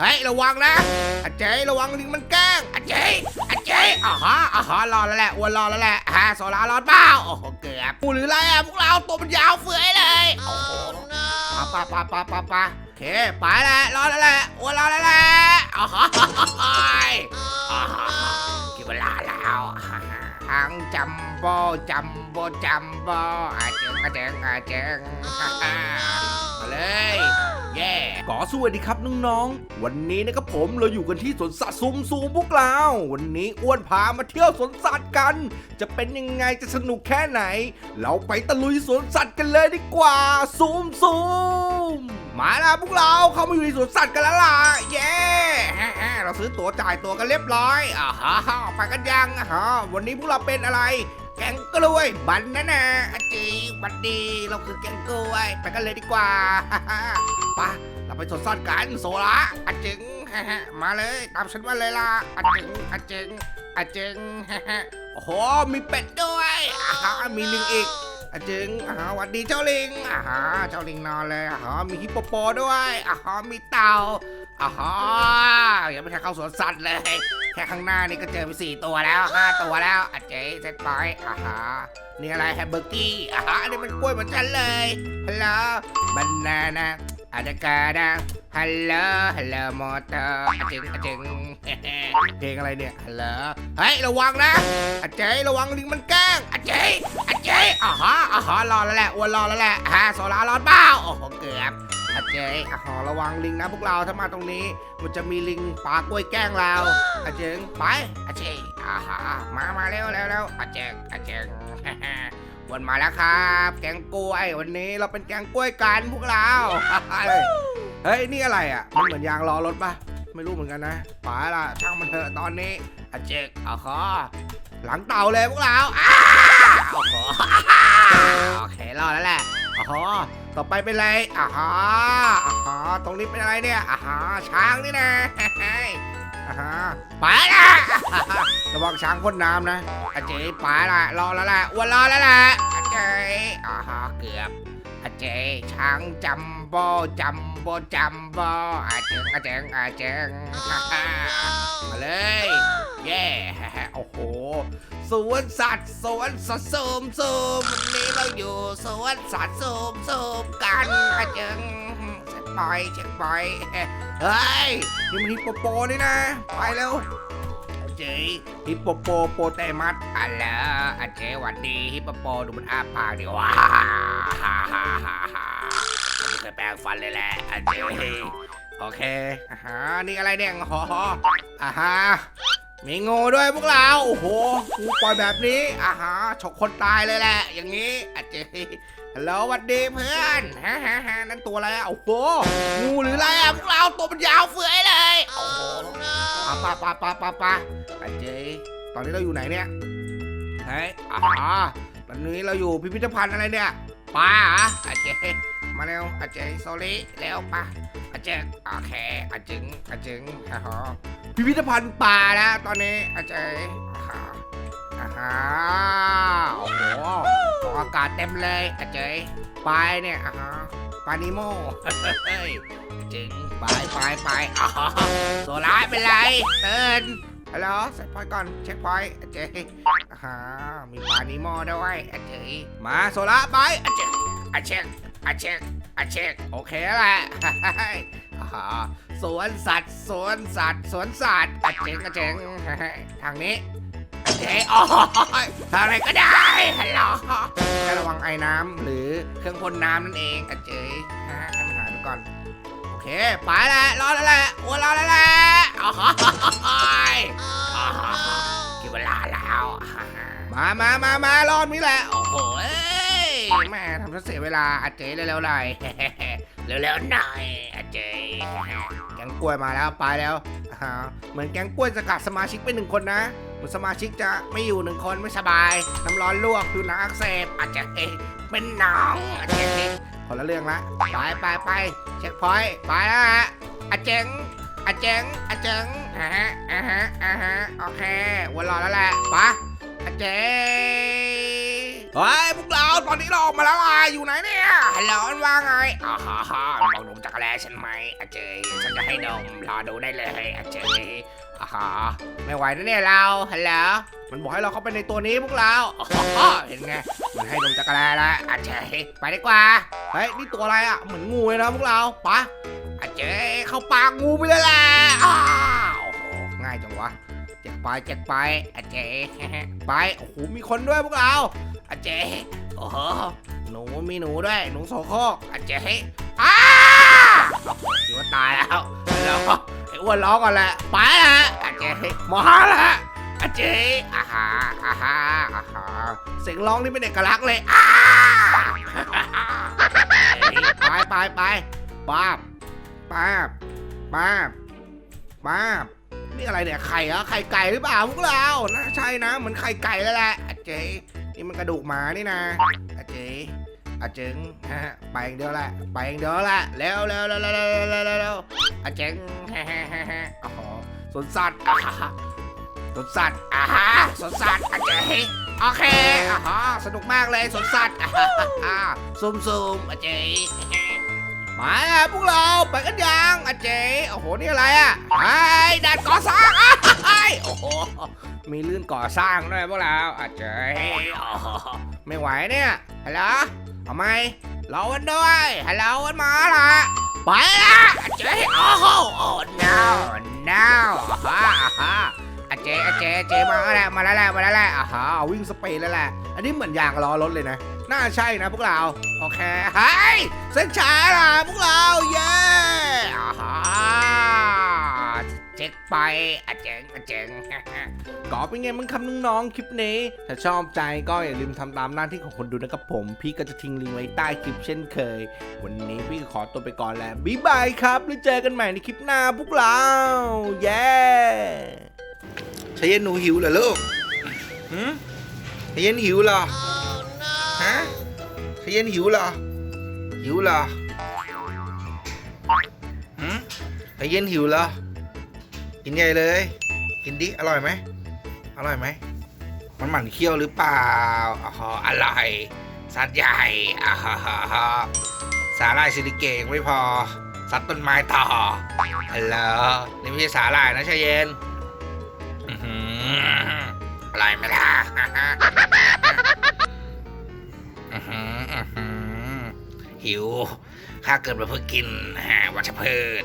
เฮ้ยระวังนะอาเจระวังลิงมันแกล้งอาเจอาเจอ่าฮะอ่าฮะรอแล้วแหละอ้วนรอแล้วแหละฮะโซลารอดเปล่าโอ้โหเกือบกูหรืออะไรอะพวกเราตัวมันยาวเฟือยเลยโอ้โหปะปะปะปะปะปะโอเคไปแล้วรอแล้วแหละอ้วนรอแล้วแหละอ่าฮะอ่าฮะกินเวลาแล้วฮ่าฮ่าทั้งจัมโบ้จัมโบ้จัมโบ้อาเจงอาเจงอาเจงฮ่าฮ่ามาเลย ย่ก็สวัสดีครับน้องๆ วันนี้นะครับผมเราอยู่กันที่สวนสัตว์ซูมซูพวกเราวันนี้อ้วนพามาเที่ยวสวนสัตว์กัน จะเป็นยังไงจะสนุกแค่ไหน เราไปตะลุยสวนสัตว์กันเลยดีกว่าซูมซูมมาแล้วพวกเราเข้ามาอยู่ในสวนสัตว์กันแล้วล่ะเย่เราซื้อตั๋วจ่ายตั๋วกันเรียบร้อยอ่าฮะไปกันยังอ่าฮะวันนี้พวกเราเป็นอะไร แกงกล้วยบันนะนะจี บันดีเราคือแกงกล้วยไปกันเลยดีกว่าฮ่าฮ่าไปเราไปสวนสัตว์กันโซละอาจึงมาเลยตามฉันมาเลยล่ะอาจึงอาจึงอาจึงโอ้โหมีเป็ดด้วยอ่ามีลิงอีกอาจึงอาหวัดดีเจ้าลิงอาฮะเจ้าลิงนอนเลยอาฮะมีฮิปโปโปด้วยอาฮะมีเต่าอาฮะ ยังไม่ทันเข้าสวนสัตว์เลย แค่ข้างหน้านี่ก็เจอไปสี่ตัวแล้วห้าตัวแล้วอเจ๊เซ็ตไปอ่าฮะนี่อะไรแฮมเบอร์กี้อ่าฮะอันนี้มันกล้วยเหมือนกันเลยฮัลโหลบานาน่าอาดกาดาฮัลโหลฮัลโหลมอเตอร์อาจึงอาจึงเพลงอะไรเนี่ยฮัลโหลเฮ้ยระวังนะอาเจ๊ระวังลิงมันแกล้งอาเจ๊อาเจ๊อ่าฮะอ่าฮะรอแล้วแหละอ้วนรอแล้วแหละฮะโซลารอดเปล่าโอ้โหเกือบ อาเจ๊อ่าฮะระวังลิงนะพวกเราถ้ามาตรงนี้ มันจะมีลิงปากล้วยแกล้งเราอาเจ๊งไปอาเจ๊อ่าฮะมามาเร็วเร็วเร็วอาเจ๊งอาเจ๊งวันมาแล้วครับ แกงกล้วยวันนี้เราเป็นแกงกล้วยกันพวกเราเฮ้ยนี่อะไรอะมันเหมือนยางล้อรถปะไม่รู้เหมือนกันนะป๋าล่ะช่างมันเถอะตอนนี้อาเจกอาขอหลังเต่าเลยพวกเราอ้าเอาขอโอเครอดแล้วแหละอ๋อ ต่อไปเป็นอะไรอ่าฮะอ่าฮะตรงนี้เป็นอะไรเนี่ยอ่าฮะช้างนี่นะอ่าฮะไปละระวังช้างพ่นน้ำนะอาเจไปละรอแล้วแหละอ้วนรอแล้วแหละอาเจอ่าฮะเกือบอาเจช้างจัมโบ้จัมโบ้จัมโบ้อาเจงอาเจงอาเจงฮ่าฮ่ามาเลยเย่ฮ่าฮ่าโอ้โห สวนสัตว์สวนสัตว์ซูมซูมวันนี้เราอยู่สวนสัตว์ซูมซูมกันอาเจงเช็คปอยเช็คปอยเฮ้ยนี่มันฮิปโปโปนี่นะไปเร็วเจ๊ฮิปโปโปโปเตมัสอัลลออาเจหวัดดีฮิปโปโปดูมันอ้าปากดิว้าฮ่าฮ่าฮ่าฮ่าไม่เคยแปรงฟันเลยแหละอันนี้โอเคอ่าฮะนี่อะไรเนี่ยหออ่าฮะ มีงูด้วยพวกเรา โอ้โหกูปล่อยแบบนี้อ่าฮะฉกคนตายเลยแหละ อย่างนี้อาเจฮัลโหลสวัสดีเพื่อนฮ่าฮ่าฮ่านั่นตัวอะไรอะโอ้โหงูหรืออะไรอะพวกเราตัวมันยาวเฟือยเลยโอ้โหปะปะปะปะปะปะอาเจตอนนี้เราอยู่ไหนเนี่ยเฮ้ยอ่าฮะตอนนี้เราอยู่พิพิธภัณฑ์อะไรเนี่ยป้าเหรออาเจมาเร็วอาเจโซลิเร็วป้าอาเจโอเคอาจึงอาจึงฮ่าฮะ พิพิธภัณฑ์ป่านะตอนนี้อาเจอ่าฮะอ่าฮะโอ้โหอากาศเต็มเลยอาเจไปเนี่ยอ่าฮะปานิโมเฮ้ยอาจึงไปไปไปอ่าฮะโซล่าเป็นไรเตือนฮัลโหลใส่พอยก่อนเช็คพอยอาเจอ่าฮะมีปานิโมด้วยอาเจมาโซล่าไปอาเจอาเช็คอาเช็คอาเช็คโอเคแหละอ่า สวนสัตว์สวนสัตว์สวนสัตว์อาเช็คอาเช็คทางนี้อเคโอ้ยทางไหนก็ได้ฮัลโหลระวังไอ้น้ำหรือเครื่องพ่นน้ำนั่นเองอาเช็คให้มันหายไปก่อนโอเคไปแล้วรอแล้วแหละอ้วนรอแล้วแหละอ๋อกินเวลาแล้วมามามา มารอบนี้แหละ โอ้โหแม่ทำเสียเวลาอาเจ๊เร็วๆหน่อยเร็วๆหน่อยอาเจแก งกล้วยมาแล้วไปแล้วอ่าเหมือนแกงกล้วยจะกัดสมาชิกไปหนึ่งคนนะเหมือนสมาชิกจะไม่อยู่หนึ่งคนไม่สบาย น้ำร้อนลวกผิวหนังอักเสบอาจจะเป็นหนองอาจจะคนละเรื่องละไปไปไปเช็คพอยต์ไปแล้วฮะอาเจงอาเจงอาเจงอ่าฮะอ่าฮะอ่าฮะโอเควันรอแล้วแหละไปะอาเจ นนี้เราออกมาแล้วอะอยู่ไหนเนี่ยฮัลโหลมันว่าไงอ่าฮ่าฮ่าลองดมจักรแลฉันไหมอาเจยฉันจะให้ดมรอดูได้เลยอาเจยอ่าฮ่าไม่ไหวนะเนี่ยเราฮัลโหลมันบอกให้เราเข้าไปในตัวนี้พวกเราอ่าฮ่าเห็นไง มันให้ดมจักรแลแล้วอาเจยไปดีกว่า เฮ้ยนี่ตัวอะไรอะ เหมือนงูเลยนะพวกเราไปะอาเจยเข้าปากงูไปเลยแหละอ้าวโอ้โหง่ายจังวะเจ็กไปเจ็กไปอาเจยไป โอ้โห มีคนด้วยพวกเราอาเจ โอ้โหหนูมีหนูด้วย หนูโสโครกอาเจอ้าคิดว่าตายแล้วแล้วไอ้อ้วนร้องก่อนแหละไปละอาเจมาละอาเจอาฮาอาฮาอาฮาเสียงร้องนี่เป็นเอกลักษณ์เลยอ้าไปไปไปป้าบป้าบป้าบป้าบนี่อะไรเนี่ยไข่เหรอไข่ไก่หรือเปล่าพวกเราน่าใช่นะเหมือนไข่ไก่แล้วแหละอาเจ นี่มันกระดูกหมานี่นะอาเจอาเจงไปเองเดียวละไปเองเดียวละแล้วแล้วแล้วแล้วแล้วแล้วอาเจงฮ่าฮ่าฮ่าอ๋อสุนสัตว์สุนสัตว์อ่าฮะสุนสัตว์อาเจงโอเคอ๋อสนุกมากเลยสุนสัตว์ฮ่าฮ่าซุ่มซุ่มอาเจง มาแล้วพวกเราไปกันยังอาเจโอ้โหนี่อะไรอะไอ้ด่านก่อสร้างอะไอ้โอ้โหมีลื่นก่อสร้างด้วยพวกเราอาจจะไม่ไหวเนี่ยฮัลโหลเอาไหมรอวันด้วยฮัลโหลวันมาละไปละอาเจโอ้โหโอ้ no no ฮ่าฮ่าอา เจอเจอเจมาแล้วมาแล้วมาแล้วอ่าฮะวิ่งสปีดแล้วแหละอันนี้เหมือนยางล้อรถเลยนะ น่าใช่นะพวกเรา โอเคเฮ้ยเส้นชัยล่ะพวกเรา เย้อ่าฮะเช็คไปอาเจงอาเจงก็เป็นไงมึงคำน้องๆคลิปนี้ ถ้าชอบใจก็อย่าลืมทำตามหน้าที่ของคนดูนะครับผม พี่ก็จะทิ้งลิงก์ไว้ใต้คลิปเช่นเคย วันนี้พี่ขอตัวไปก่อนแล้วบ๊ายบายครับ แล้วเจอกันใหม่ในคลิปหน้าพวกเรา เย้ ชาเย็นหนูหิวเหรอลูกหืมชาเย็นหิวเหรอฮะชาเย็นหิวเหรอ หิวเหรอหืมชาเย็นหิวเหรอ กินใหญ่เลย กินดิ อร่อยไหม อร่อยไหม มันหมั่นเคี้ยวหรือเปล่าอ๋ออร่อย สัตว์ใหญ่อ่าฮะฮะฮะสาหร่ายซิลิเกยังไม่พอ สัตว์ต้นไม้ต่อฮัลโหลนี่ไม่ใช่สาหร่ายนะชายเย็นอื้อหือ อร่อยไหมล่ะอือหืออือหือหิว ข้าเกิดมาเพื่อกินฮะวัชพืช